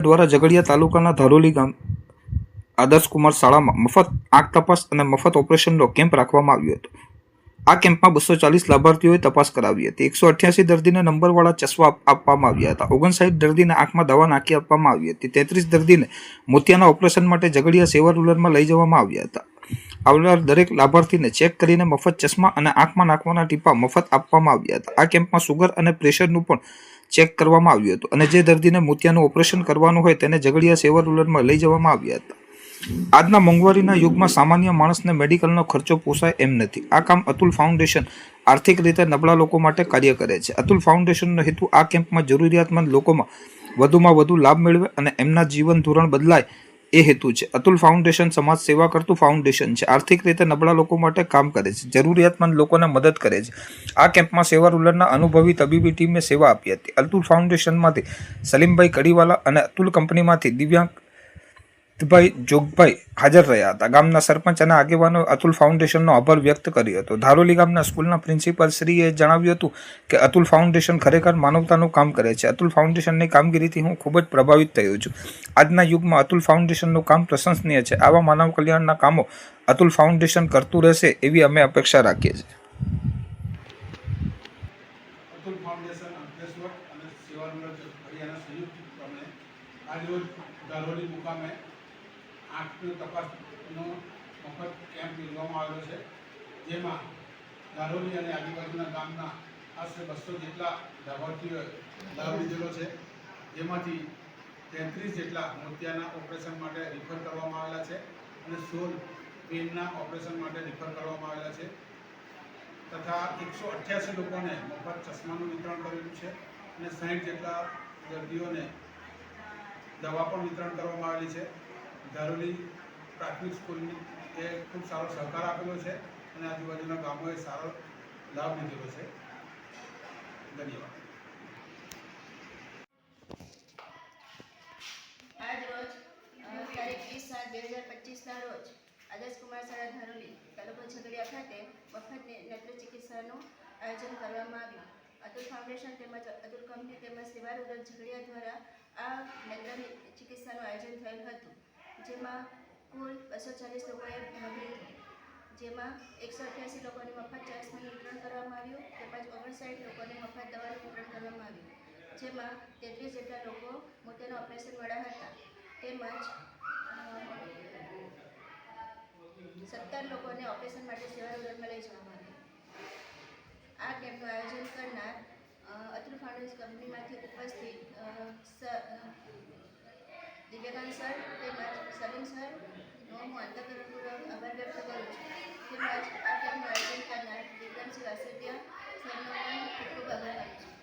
દ્વારા ઝઘડિયા તાલુકાના ધરોલી ગામ આદર્શ કુમાર શાળામાં મફત આંખ તપાસ અને મફત ઓપરેશનનો કેમ્પ રાખવામાં આવ્યો હતો. આ કેમ્પમાં બસો ચાલીસ લાભાર્થીઓએ તપાસ કરાવી હતી. એકસો અઠ્યાસી દર્દીને નંબરવાળા ચશ્મા આપવામાં આવ્યા હતા. ઓગણસાઠ દર્દીને આંખમાં દવા નાખી આપવામાં આવી હતી. તેત્રીસ દર્દીને મોતિયાના ઓપરેશન માટે ઝઘડિયા સેવા રૂલરમાં લઈ જવામાં આવ્યા હતા. આવનાર દરેક લાભાર્થીને ચેક કરીને મફત ચશ્મા અને આંખમાં નાખવાના ટીપા મફત આપવામાં આવ્યા હતા. આ કેમ્પમાં સુગર અને પ્રેશરનું પણ ચેક કરવામાં આવ્યું હતું અને જે દર્દીને મોતિયાનું ઓપરેશન કરવાનું હોય તેને ઝઘડિયા સેવા રૂલરમાં લઈ જવામાં આવ્યા હતા. આજના મોંઘવારીના યુગમાં સામાન્ય માણસને મેડિકલનો ખર્ચો પોસાય એમ નથી. આ કામ અતુલ ફાઉન્ડેશન આર્થિક રીતે નબળા લોકો માટે કાર્ય કરે છે. અતુલ ફાઉન્ડેશનનો હેતુ આ કેમ્પમાં જરૂરિયાતમંદ લોકોમાં વધુમાં વધુ લાભ મેળવે અને એમના જીવન ધોરણ બદલાય એ હેતુ છે. અતુલ ફાઉન્ડેશન સમાજ સેવા કરતું ફાઉન્ડેશન છે. આર્થિક રીતે નબળા લોકો માટે કામ કરે છે. જરૂરિયાતમંદ લોકોને મદદ કરે છે. આ કેમ્પમાં સેવા રૂલરના અનુભવી તબીબી ટીમે સેવા આપી હતી. અતુલ ફાઉન્ડેશનમાંથી સલીમભાઈ કડીવાલા અને અતુલ કંપનીમાંથી દિવ્યાંગ ભાઈ જોગભાઈ હાજર રહ્યા હતા. ગામના સરપંચ અને આગેવાનો અતુલ ફાઉન્ડેશનનો આભાર વ્યક્ત કર્યો હતો. ધારોલી ગામના સ્કૂલના પ્રિન્સિપાલ શ્રીએ જણાવ્યું હતું કે અતુલ ફાઉન્ડેશન ખરેખર માનવતાનું કામ કરે છે. અતુલ ફાઉન્ડેશનની કામગીરીથી હું ખૂબ જ પ્રભાવિત થયો છું. આજના યુગમાં અતુલ ફાઉન્ડેશનનું કામ પ્રશંસનીય છે. આવા માનવ કલ્યાણના કામો અતુલ ફાઉન્ડેશન કરતું રહેશે એવી અમે અપેક્ષા રાખીએ છીએ. અતુલ ધારોલી મુકામે આંખની તપાસનો મફત કેમ્પ યોજવામાં આવેલો છે, જેમાં દારોલી અને આજુબાજુના ગામના આશરે બસો જેટલા લાભાર્થીઓએ લાભ લીધેલો છે. જેમાંથી તેત્રીસ જેટલા મોતિયાના ઓપરેશન માટે રિફર કરવામાં આવેલા છે અને સોળ પેનના ઓપરેશન માટે રિફર કરવામાં આવેલા છે. તથા એકસો અઠ્યાસી લોકોને મફત ચશ્માનું વિતરણ કરેલું છે અને સાઠ જેટલા દર્દીઓને દવા પણ વિતરણ કરવામાં આવેલી છે. ધારોલી પ્રાથમિક સ્કૂલની એ ખૂબ સારો સહકાર આપેલો છે અને આજુબાજુના ગામોએ સારો લાભ લીધેલો છે. ધન્યવાદ. આજ રોજ તારીખ વીસ સાત બે હજાર પચીસના રોજ આદર્શ કુમાર શાળા ધારોલી તાલુકો ખાતે મફત નેત્ર ચિકિત્સાનું આયોજન કરવામાં આવ્યું. અતુલ ફાઉન્ડેશન તેમજ અતુલ કંપની તેમજ સેવા ઝઘડિયા દ્વારા આ નેત્રની ચિકિત્સાનું આયોજન થયેલ હતું. જેમાં કુલ બસો ચાલીસ લોકોએ ભાગ લીધો. જેમાં એકસો અઠ્યાસી લોકોને મફત ચાસનું વિતરણ કરવામાં આવ્યું, તેમજ ઓગણસાઠ લોકોને મફત દવાનું વિતરણ કરવામાં આવ્યું. જેમાં તેત્રીસ જેટલા લોકો મોતિયાના ઓપરેશનવાળા હતા. તેમજ સત્તર લોકોને ઓપરેશન માટે સેવા ઉદરમાં લઈ જવામાં આવ્યું. આ કેમ્પનું આયોજન કરનાર અતુલ ફાઉન્ડેશન કંપનીમાંથી ઉપસ્થિત વિવેકાનંદ સર તેમજ સલીમ સરનો હું અંતઃકરણપૂર્વક આભાર વ્યક્ત કરું છું. તેમજ આ કેમ્પનું આયોજન કરનાર વિક્રમસિંહ વાસેટિયા સરનો પણ ખૂબ ખૂબ આભાર છું.